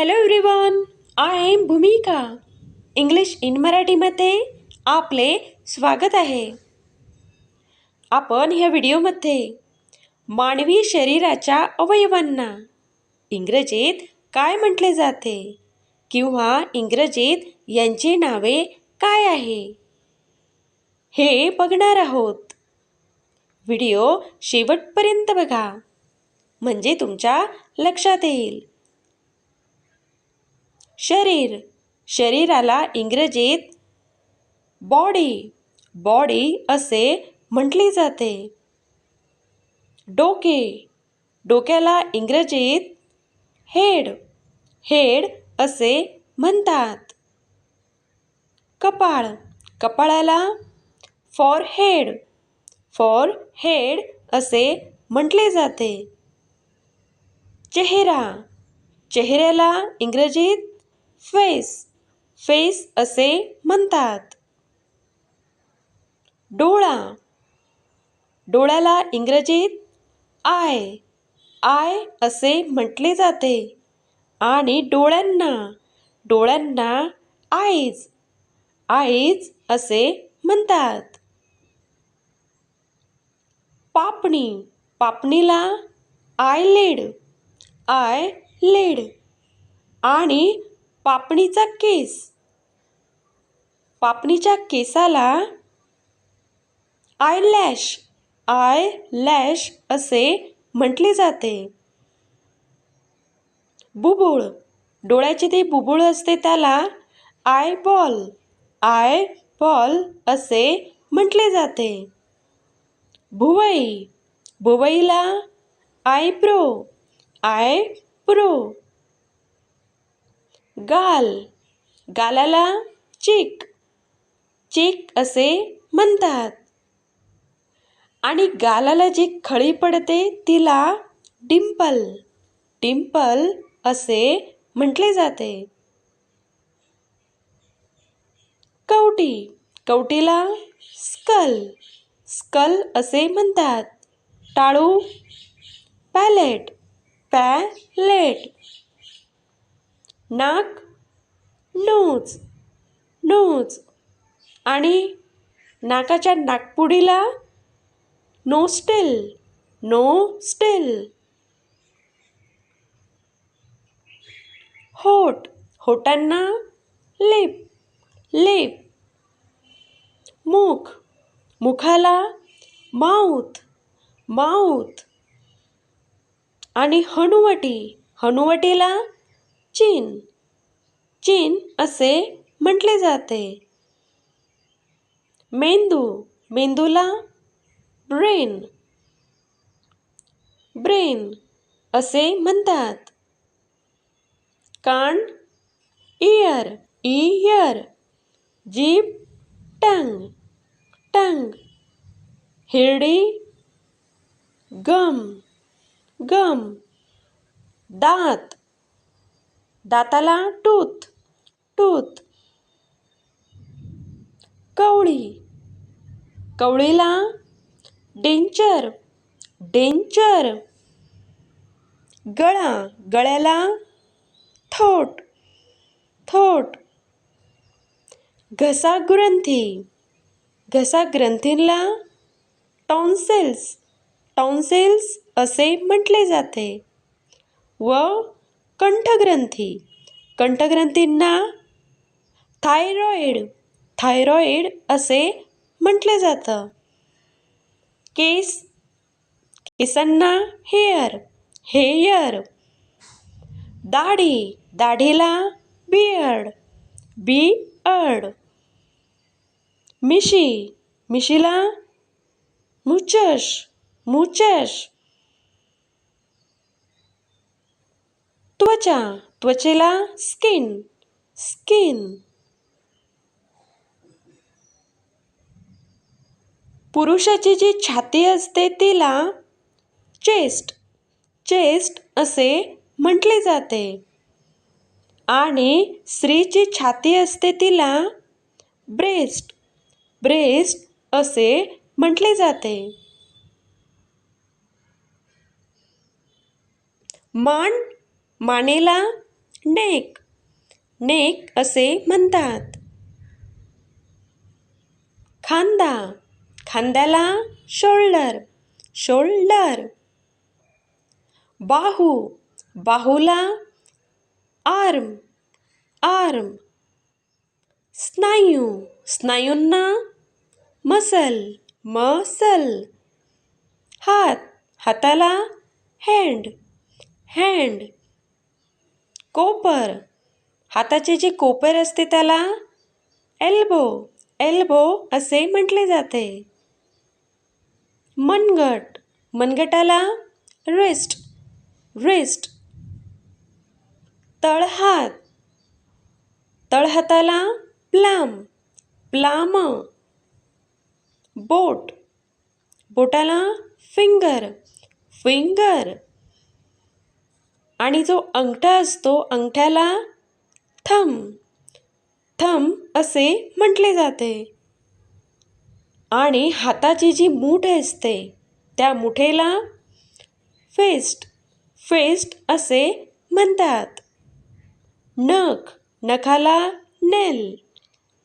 Hello everyone I am Bhumika English in मराठीमध्ये आपले स्वागत आहे. आपण ह्या व्हिडिओमध्ये मानवी शरीराच्या अवयवांना इंग्रजीत काय म्हटले जाते? किंवा इंग्रजीत यांची नावे काय आहे? हे बघणार आहोत. व्हिडिओ शेवटपर्यंत बघा. म्हणजे तुमच्या लक्षात येईल. शरीर. शरीराला इंग्रजीत बॉडी बॉडी असे म्हटले जाते. डोके. डोक्याला इंग्रजीत हेड हेड असे म्हणतात. कपाळ. कपाळाला फॉर हेड फॉर हेड असे म्हटले जाते. चेहरा. चेहऱ्याला इंग्रजीत फेस. फेस असे म्हणतात. डोळा. डोळ्याला इंग्रजीत आय. आय असे म्हटले जाते. आणि डोळ्यांना. डोळ्यांना आईज. आईज असे म्हणतात. पापणी. पापणीला आयलेड आय लेड. आणि पापणीचा केस. पापणीच्या केसाला आय लॅश आय लॅश असे म्हटले जाते. बुबुळ. डोळ्याचे ते बुबुळ असते त्याला आय बॉल आय बॉल असे म्हटले जाते. भुवई. भुवईला आयब्रो आय प्रो गाल. गालाला चेक. चेक असे म्हणतात. आणि गालाला जी खळी पडते तिला डिंपल. डिंपल असे म्हटले जाते. कवटी. कवटीला स्कल. स्कल असे म्हणतात. टाळू. पॅलेट. पॅलेट. नाक नोज नोज. आणि नाकाच्या नाकपुडीला नोस्टेल नोस्टेल. होट होटांना लिप लिप. मुख मुखाला माऊथ माऊथ. आणि हनुवटी हनुवटीला चीन. चीन असे म्हटले जाते. मेंदू मेंदूला ब्रेन. ब्रेन असे म्हणतात. कान इयर इयर. जीभ टंग टंग. हिरडी गम गम. दात दाताला टूथ टूथ. कवळी कवळीला डेंचर डेंचर. गळा गळ्याला थोट थोट. घसा ग्रंथी घसा ग्रंथींला टॉन्सेल्स टॉन्सेल्स असे म्हटले जाते. व कंठग्रंथी. कंठग्रंथींना थायरॉइड थायरॉइड असे म्हटले जातं. केस केसांना हेअर हेयर दाढी दाढीला बियर्ड बिअर्ड. मिशी मिशीला मुचश मुचश त्वचा त्वचेला स्किन स्किन. पुरुषाची जी छाती असते तिला चेस्ट. चेस्ट असे म्हटले जाते. आणि स्त्रीची छाती असते तिला ब्रेस्ट. ब्रेस्ट असे म्हटले जाते. मान मानेला नेक. नेक असे म्हणतात. खांदा. खांद्याला शोल्डर. शोल्डर. बाहू. बाहूला आर्म. आर्म. स्नायू. स्नायूंना मसल. मसल. हात. हाताला हँड हँड कोपर. हाताचे जे कोपर असते त्याला एल्बो एल्बो असे म्हटले जाते. मनगट मनगटाला रिस्ट रिस्ट. तळहात तळहाताला प्लाम प्लाम. बोट बोटाला फिंगर फिंगर. आणि जो अंगठा असतो अंगठ्याला थम थम असे म्हटले जाते. आणि हाताची जी मूठ असते त्या मुठेला फेस्ट फेस्ट असे म्हणतात. नख नखाला नेल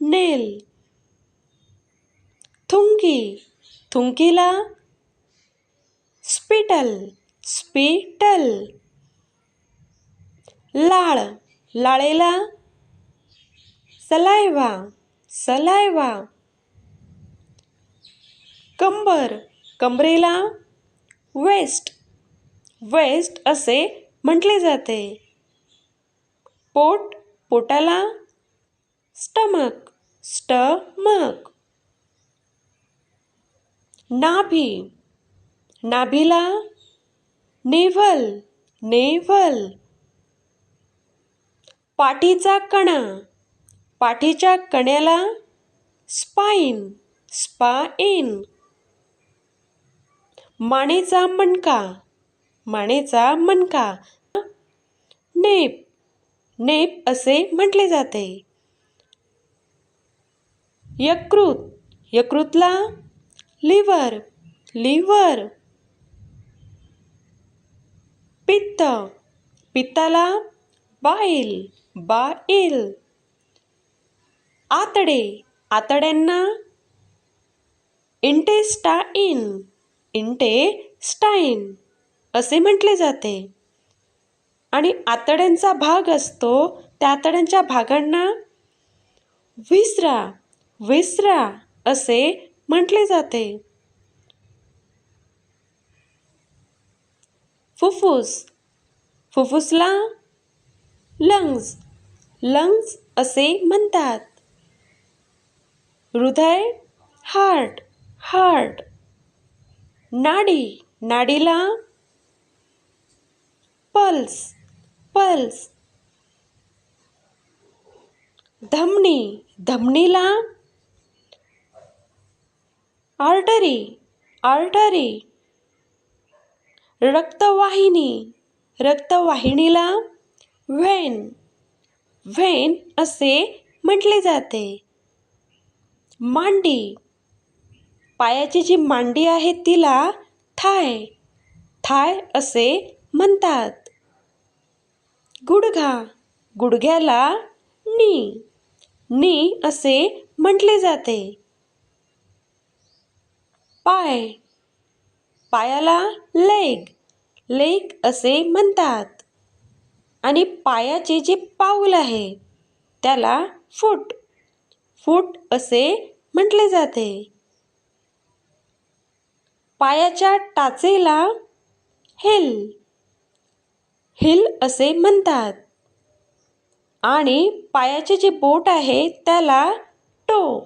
नेल. थुंकी थुंकीला स्पिटल स्पिटल. लाळ. लाळेला सलायवा सलायवा. कंबर. कंबरेला वेस्ट. वेस्ट असे म्हटले जाते. पोट. पोटाला स्टमक. स्टमक. नाभी. नाभीला नेव्हल. नेव्हल. पाठीचा कणा. पाठीच्या कण्याला स्पाईन स्पाइन मानेचा मणका मानेचा मणका. नेप नेप असे म्हटले जाते. यकृत यकृतला लिव्हर लिव्हर. पित्त पित्ताला बाईल बाईल. आतडे आतड्यांना इंटेस्टाइन इंटेस्टाईन असे म्हटले जाते. आणि आतड्यांचा भाग असतो त्या आतड्यांच्या भागांना विसरा विसरा असे म्हटले जाते. फुफ्फुस फुफ्फुसला लंग्स. लंग्स असे म्हणतात. हृदय हार्ट हार्ट. नाडी नाडीला पल्स पल्स. धमनी धमनीला आर्टरी आर्टरी. रक्तवाहिनी रक्तवाहिनीला व्हेन व्हेन असे म्हटले जाते. मांडी. पायाची जी मांडी आहे तिला थाय. थाय असे म्हणतात. गुडघा. गुडघ्याला नी. नी असे म्हटले जाते. पाय. पायाला लेग. लेग असे म्हणतात. आणि पायाचे जे पाऊल आहे त्याला फूट. फूट असे म्हटले जाते. पायाच्या टाचेला हिल. हिल असे म्हणतात. आणि पायाचे जे बोट आहे त्याला टो.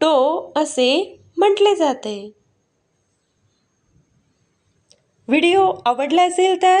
टो असे म्हटले जाते. व्हिडिओ आवडला असेल तर